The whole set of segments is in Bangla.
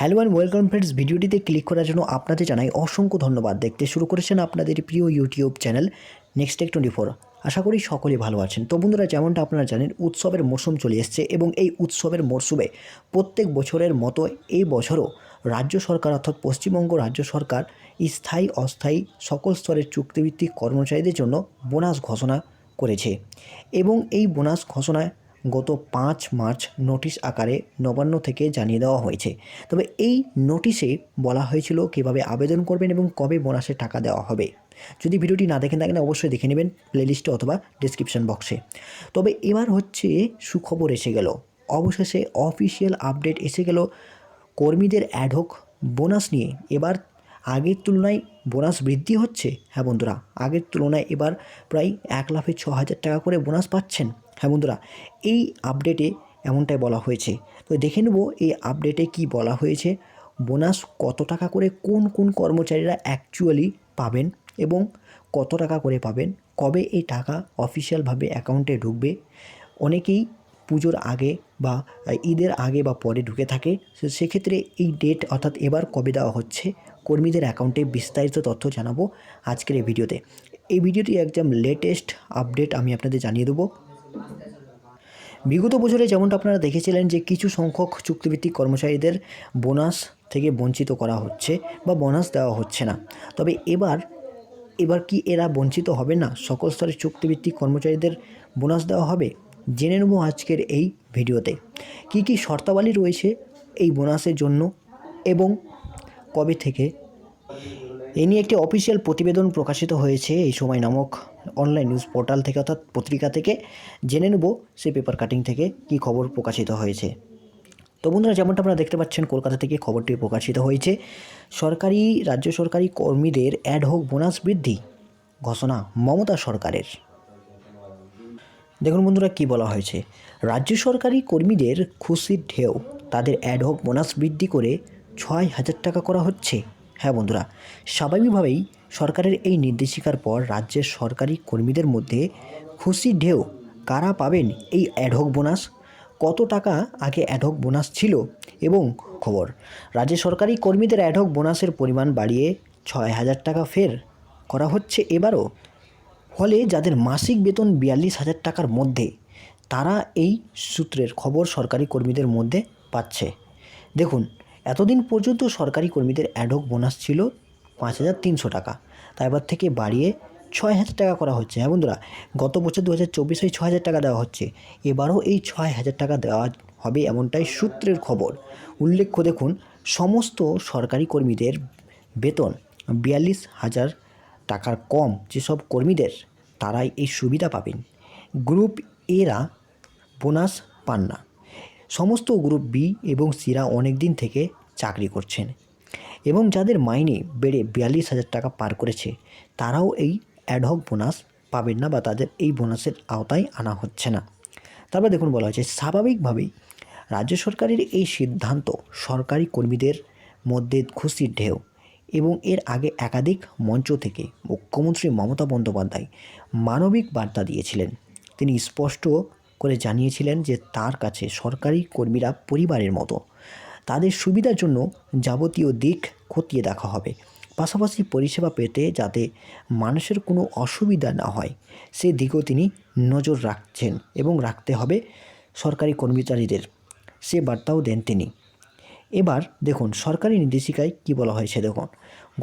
হ্যালো অ্যান্ড ওয়েলকাম ফ্রেন্ডস ভিডিওটিতে ক্লিক করার জন্য আপনাদের জানাই অসংখ্য ধন্যবাদ। দেখতে শুরু করেছেন আপনাদের প্রিয় YouTube channel next tech twenty four আশা করি সকলে ভালো আছেন। তো বন্ধুরা, যেমনটা আপনারা জানেন, উৎসবের মরশুম চলে এসছে এবং এই উৎসবের মরশুমে প্রত্যেক বছরের মতো এই বছরও রাজ্য সরকার অর্থাৎ পশ্চিমবঙ্গ রাজ্য সরকার স্থায়ী, অস্থায়ী সকল স্তরের চুক্তিভিত্তিক কর্মচারীদের জন্য বোনাস ঘোষণা করেছে। এবং এই বোনাস ঘোষণায় গত পাঁচ মার্চ নোটিশ আকারে নবান্ন থেকে জানিয়ে দেওয়া হয়েছে। তবে এই নোটিশে বলা হয়েছিল কীভাবে আবেদন করবেন এবং কবে বোনাসের টাকা দেওয়া হবে। যদি ভিডিওটি না দেখেন থাকেন, অবশ্যই দেখে নেবেন প্লেলিস্টে অথবা ডিসক্রিপশন বক্সে। তবে এবার হচ্ছে সুখবর এসে গেল। অবশেষে অফিসিয়াল আপডেট এসে গেল। কর্মীদের অ্যাডহক বোনাস নিয়ে এবার আগের তুলনায় বোনাস বৃদ্ধি হচ্ছে? হ্যাঁ বন্ধুরা, আগের তুলনায় এবার প্রায় এক লাখে ছ হাজার টাকা করে বোনাস পাচ্ছেন। হ্যাঁ বন্ধুরা, এই আপডেটে এমনটাই বলা হয়েছে। তো দেখে নেব এই আপডেটে কি বলা হয়েছে। বোনাস কত টাকা করে কোন কোন কর্মচারীরা অ্যাকচুয়ালি পাবেন এবং কত টাকা করে পাবেন? কবে এই টাকা অফিসিয়ালভাবে অ্যাকাউন্টে ঢুকবে? অনেকেই পুজোর আগে বা ঈদের আগে বা পরে ঢুকে থাকে। সেক্ষেত্রে এই ডেট অর্থাৎ এবার কবে দেওয়া হচ্ছে, কর্মীদের অ্যাকাউন্টে বিস্তারিত তথ্য জানাব আজকের এই ভিডিওতে। এই ভিডিওটি একদম লেটেস্ট আপডেট আমি আপনাদের জানিয়ে দেবো। বিগত বছরে যেমনটা আপনারা দেখেছিলেন যে কিছু সংখ্যক চুক্তিভিত্তিক কর্মচারীদের বোনাস থেকে বঞ্চিত করা হচ্ছে বা বোনাস দেওয়া হচ্ছে না। তবে এবার এবার কি এরা বঞ্চিত হবে না? সকল স্তরের চুক্তিভিত্তিক কর্মচারীদের বোনাস দেওয়া হবে? জেনে নেব আজকের এই ভিডিওতে। কি কি শর্তাবলী রয়েছে এই বোনাসের জন্য এবং কবে থেকে? এ নিয়ে একটি অফিসিয়াল প্রতিবেদন প্রকাশিত হয়েছে এই সময় নামক অনলাইন নিউজ পোর্টাল থেকে, অর্থাৎ পত্রিকা থেকে। জেনে নেব সেই পেপার কাটিং থেকে কি খবর প্রকাশিত হয়েছে। তো বন্ধুরা, যেমনটা আপনারা দেখতে পাচ্ছেন, কলকাতা থেকে খবরটি প্রকাশিত হয়েছে। সরকারি, রাজ্য সরকারি কর্মীদের অ্যাডহক বোনাস বৃদ্ধি ঘোষণা মমতা সরকারের। দেখুন বন্ধুরা কি বলা হয়েছে। রাজ্য সরকারি কর্মীদের খুশির ঢেউ, তাদের অ্যাডহক বোনাস বৃদ্ধি করে ছয় হাজার টাকা করা হচ্ছে। হ্যাঁ বন্ধুরা, স্বাভাবিকভাবেই সরকারের এই নির্দেশিকার পর রাজ্যের সরকারি কর্মীদের মধ্যে খুশির ঢেউ। কারা পাবেন এই অ্যাডহক বোনাস কত টাকা আগে অ্যাডহক বোনাস ছিল? এবং খবর, রাজ্য সরকারি কর্মীদের অ্যাডহক বোনাসের পরিমাণ বাড়িয়ে ছয় হাজার টাকা ফের করা হচ্ছে এবারও। ফলে যাদের মাসিক বেতন বিয়াল্লিশ হাজার টাকার মধ্যে, তারা এই সূত্রের খবর সরকারি কর্মীদের মধ্যে পাচ্ছে। দেখুন, এতদিন পর্যন্ত সরকারি কর্মীদের অ্যাডহক বোনাস ছিল পাঁচ হাজার তিনশো টাকা। তা এবার থেকে বাড়িয়ে ছয় হাজার টাকা করা হচ্ছে। হ্যাঁ বন্ধুরা, গত বছর দু হাজার চব্বিশে ছ হাজার টাকা দেওয়া হচ্ছে। এবারও এই ছয় হাজার টাকা দেওয়া হবে এমনটাই সূত্রের খবর। উল্লেখ্য দেখুন, সমস্ত সরকারি কর্মীদের বেতন বিয়াল্লিশ হাজার টাকার কম যেসব কর্মীদের তারাই এই সুবিধা পাবেন। গ্রুপ এরা বোনাস পান না। সমস্ত গ্রুপ বি এবং সিরা অনেক দিন থেকে চাকরি করছেন এবং যাদের মাইনে বেড়ে বিয়াল্লিশ হাজার টাকা পার করেছে, তারাও এই অ্যাডহক বোনাস পাবেন না বা তাদের এই বোনাসের আওতায় আনা হচ্ছে না। তারপর দেখুন বলা হয়েছে, স্বাভাবিকভাবেই রাজ্য সরকারের এই সিদ্ধান্ত সরকারি কর্মীদের মধ্যে খুশির ঢেউ। এবং এর আগে একাধিক মঞ্চ থেকে মুখ্যমন্ত্রী মমতা বন্দ্যোপাধ্যায় মানবিক বার্তা দিয়েছিলেন। তিনি স্পষ্ট করে জানিয়েছিলেন যে তার কাছে সরকারি কর্মীরা পরিবারের মতো। তাদের সুবিধার জন্য যাবতীয় দিক খতিয়ে দেখা হবে। পাশাপাশি পরিষেবা পেতে যাতে মানুষের কোনো অসুবিধা না হয়, সে দিকেও তিনি নজর রাখছেন এবং রাখতে হবে সরকারি কর্মচারীদের। সে বার্তাও দেন তিনি। এবার দেখুন, সরকারি নির্দেশিকায় কি বলা হয়েছে দেখুন।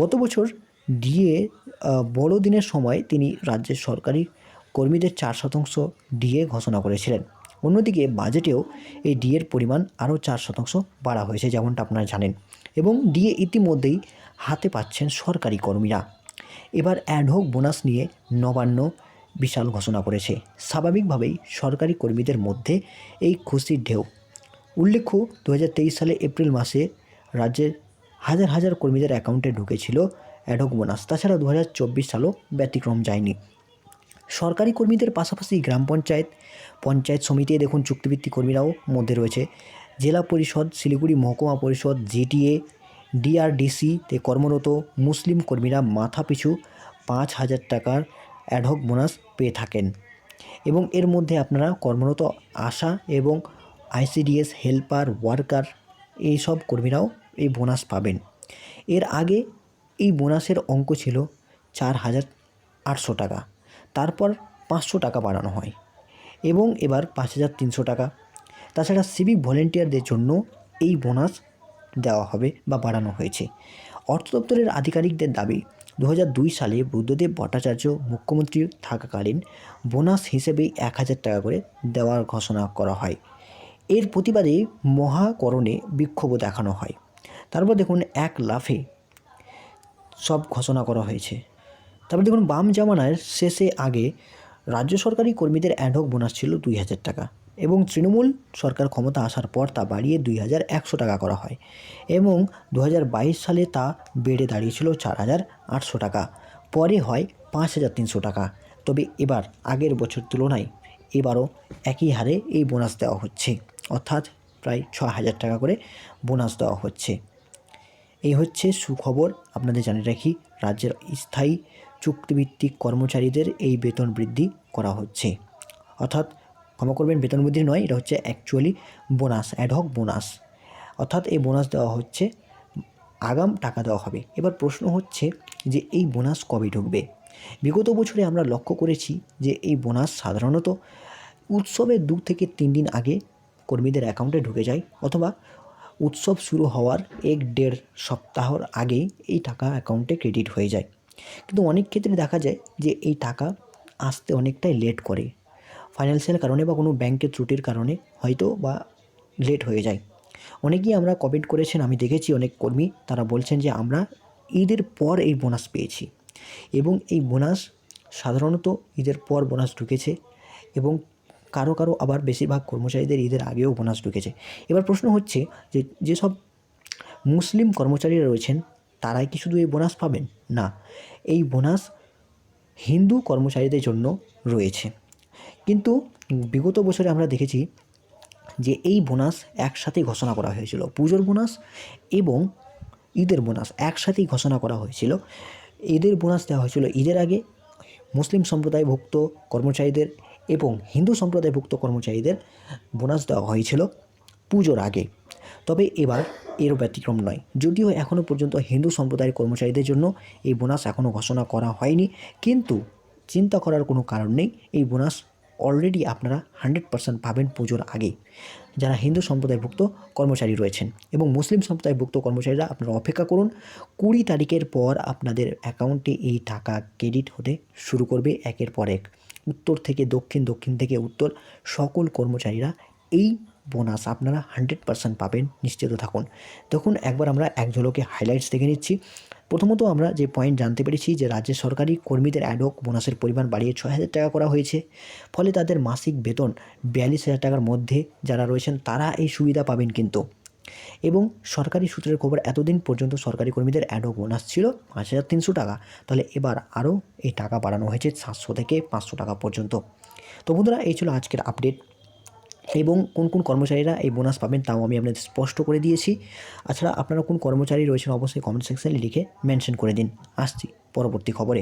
গত বছর ডিএ বড়দিনের সময় তিনি রাজ্যের সরকারি কর্মীদের চার শতাংশ ডিএ ঘোষণা করেছিলেন। অন্যদিকে বাজেটেও এই ডিএর পরিমাণ আরও চার শতাংশ বাড়া হয়েছে যেমনটা আপনারা জানেন এবং ডিএ ইতিমধ্যেই হাতে পাচ্ছেন সরকারি কর্মীরা। এবার অ্যাডহক বোনাস নিয়ে নবান্ন বিশাল ঘোষণা করেছে। স্বাভাবিকভাবেই সরকারি কর্মীদের মধ্যে এই খুশির ঢেউ উল্লেখ্য দু হাজার তেইশ সালে এপ্রিল মাসে রাজ্যের হাজার হাজার কর্মীদের অ্যাকাউন্টে ঢুকেছিল অ্যাডহক বোনাস। তাছাড়া দু হাজার চব্বিশ সালও ব্যতিক্রম যায়নি। সরকারি কর্মীদের পাশাপাশি গ্রাম পঞ্চায়েত পঞ্চায়েত সমিতি, দেখুন চুক্তিভিত্তিক কর্মীরাও মধ্যে রয়েছে। জেলা পরিষদ, শিলিগুড়ি মহকুমা পরিষদ, জিটিএ, ডিআরডিসিতে কর্মরত মুসলিম কর্মীরা মাথাপিছু পাঁচ হাজার টাকার অ্যাডহক বোনাস পেয়ে থাকেন। এবং এর মধ্যে আপনারা কর্মরত আশা এবং আইসিডিএস, হেল্পার, ওয়ার্কার, এইসব কর্মীরাও এই বোনাস পাবেন। এর আগে এই বোনাসের অঙ্ক ছিল চার হাজার আটশো টাকা। তারপর পাঁচশো টাকা বাড়ানো হয় এবং এবার পাঁচ হাজার তিনশো টাকা। তাছাড়া সিভিক ভলেন্টিয়ারদের জন্য এই বোনাস দেওয়া হবে বা বাড়ানো হয়েছে। অর্থ দপ্তরের আধিকারিকদের দাবি দু হাজার দুই সালে বুদ্ধদেব ভট্টাচার্য মুখ্যমন্ত্রী থাকাকালীন বোনাস হিসেবে এক হাজার টাকা করে দেওয়ার ঘোষণা করা হয়। এর প্রতিবাদে মহাকরণে বিক্ষোভ দেখানো হয়। তারপর দেখুন, এক লাফে সব ঘোষণা করা হয়েছে। তারপর দেখুন, বাম জামানার শেষে আগে রাজ্য সরকারি কর্মীদের অ্যাডহক বোনাস ছিল দুই হাজার টাকা এবং তৃণমূল সরকার ক্ষমতা আসার পর তা বাড়িয়ে দুই হাজার একশো টাকা করা হয় এবং দু হাজার বাইশ সালে তা বেড়ে দাঁড়িয়েছিল চার হাজার আটশো টাকা। পরে হয় পাঁচ হাজার তিনশো টাকা। তবে এবার আগের বছর তুলনায় এবারও একই হারে এই বোনাস দেওয়া হচ্ছে। অর্থাৎ প্রায় ছ হাজার টাকা করে বোনাস দেওয়া হচ্ছে। এই হচ্ছে সুখবর। আপনাদের জানিয়ে রাখি, রাজ্যের স্থায়ী চুক্তিভিত্তিক কর্মচারীদের এই বেতন বৃদ্ধি করা হচ্ছে। অর্থাৎ ক্ষমা করবেন, বেতন বৃদ্ধি নয়, এটা হচ্ছে অ্যাকচুয়ালি বোনাস অ্যাডহক বোনাস। অর্থাৎ এই বোনাস দেওয়া হচ্ছে, আগাম টাকা দেওয়া হবে। এবার প্রশ্ন হচ্ছে যে এই বোনাস কবে ঢুকবে? বিগত বছরে আমরা লক্ষ্য করেছি যে এই বোনাস সাধারণত উৎসবের দু থেকে তিন দিন আগে কর্মীদের অ্যাকাউন্টে ঢুকে যায় অথবা উৎসব শুরু হওয়ার এক দেড় সপ্তাহর আগেই এই টাকা অ্যাকাউন্টে ক্রেডিট হয়ে যায়। কিন্তু অনেক ক্ষেত্রে দেখা যায় যে এই টাকা আসতে অনেকটাই লেট করে। ফাইন্যান্সিয়াল কারণে বা কোনো ব্যাংকের ত্রুটির কারণে হয়তো বা লেট হয়ে যায়। অনেকেই আমরা কমেন্ট করেছেন, আমি দেখেছি অনেক কর্মী, তারা বলছেন যে আমরা ঈদের পর এই বোনাস পেয়েছি এবং এই বোনাস সাধারণত ঈদের পর বোনাস ঢুকেছে এবং কারও কারও আবার বেশিরভাগ কর্মচারীদের ঈদের আগেও বোনাস ঢুকেছে। এবার প্রশ্ন হচ্ছে যে, যেসব মুসলিম কর্মচারীরা রয়েছেন, তারাই কি শুধু এই বোনাস পাবেন? না, এই বোনাস হিন্দু কর্মচারীদের জন্য রয়েছে। কিন্তু বিগত বছরে আমরা দেখেছি যে, এই বোনাস একসাথে ঘোষণা করা হয়েছিল। পুজোর বোনাস এবং ঈদের বোনাস একসাথেই ঘোষণা করা হয়েছিল। ঈদের বোনাস দেওয়া হয়েছিল ঈদের আগে। মুসলিম সম্প্রদায়ভুক্ত কর্মচারীদের এবং হিন্দু সম্প্রদায়ভুক্ত কর্মচারীদের বোনাস দেওয়া হয়েছিল পুজোর আগে। তবে এবার এর ব্যতিক্রম নয়। যদিও এখনও পর্যন্ত হিন্দু সম্প্রদায়ের কর্মচারীদের জন্য এই বোনাস এখনও ঘোষণা করা হয়নি, কিন্তু চিন্তা করার কোনো কারণ নেই। এই বোনাস অলরেডি আপনারা হান্ড্রেড পার্সেন্ট পাবেন পুজোর আগে। যারা হিন্দু সম্প্রদায়ভুক্ত কর্মচারী রয়েছেন এবং মুসলিম সম্প্রদায়ভুক্ত কর্মচারীরা আপনারা অপেক্ষা করুন, কুড়ি তারিখের পর আপনাদের অ্যাকাউন্টে এই টাকা ক্রেডিট হতে শুরু করবে একের পর এক। উত্তর থেকে দক্ষিণ দক্ষিণ থেকে উত্তর, সকল কর্মচারীরা এই বোনাস আপনারা হান্ড্রেড পার্সেন্ট পাবেন, নিশ্চিত থাকুন। তখন একবার আমরা এক ঝলকে হাইলাইটস দেখে নিচ্ছি। প্রথমত আমরা যে পয়েন্ট জানতে পেরেছি যে রাজ্যের সরকারি কর্মীদের অ্যাডক বোনাসের পরিমাণ বাড়িয়ে ছয় হাজার টাকা করা হয়েছে। ফলে তাদের মাসিক বেতন বিয়াল্লিশ হাজার টাকার মধ্যে যারা রয়েছেন তারা এই সুবিধা পাবেন কিন্তু। এবং সরকারি সূত্রের খবর, এতদিন পর্যন্ত সরকারি কর্মীদের অ্যাডক বোনাস ছিল পাঁচ হাজার তিনশো টাকা। তাহলে এবার আরও এই টাকা বাড়ানো হয়েছে সাতশো থেকে পাঁচশো টাকা পর্যন্ত। তো বন্ধুরা, এই ছিল আজকের আপডেট এবং কোন কোন কর্মচারীরা এই বোনাস পাবেন তাও আমি আপনাদের স্পষ্ট করে দিয়েছি। তাছাড়া আপনারা কোন কর্মচারী রয়েছেন অবশ্যই কমেন্ট সেকশনে লিখে মেনশন করে দিন। আসছি পরবর্তী খবরে।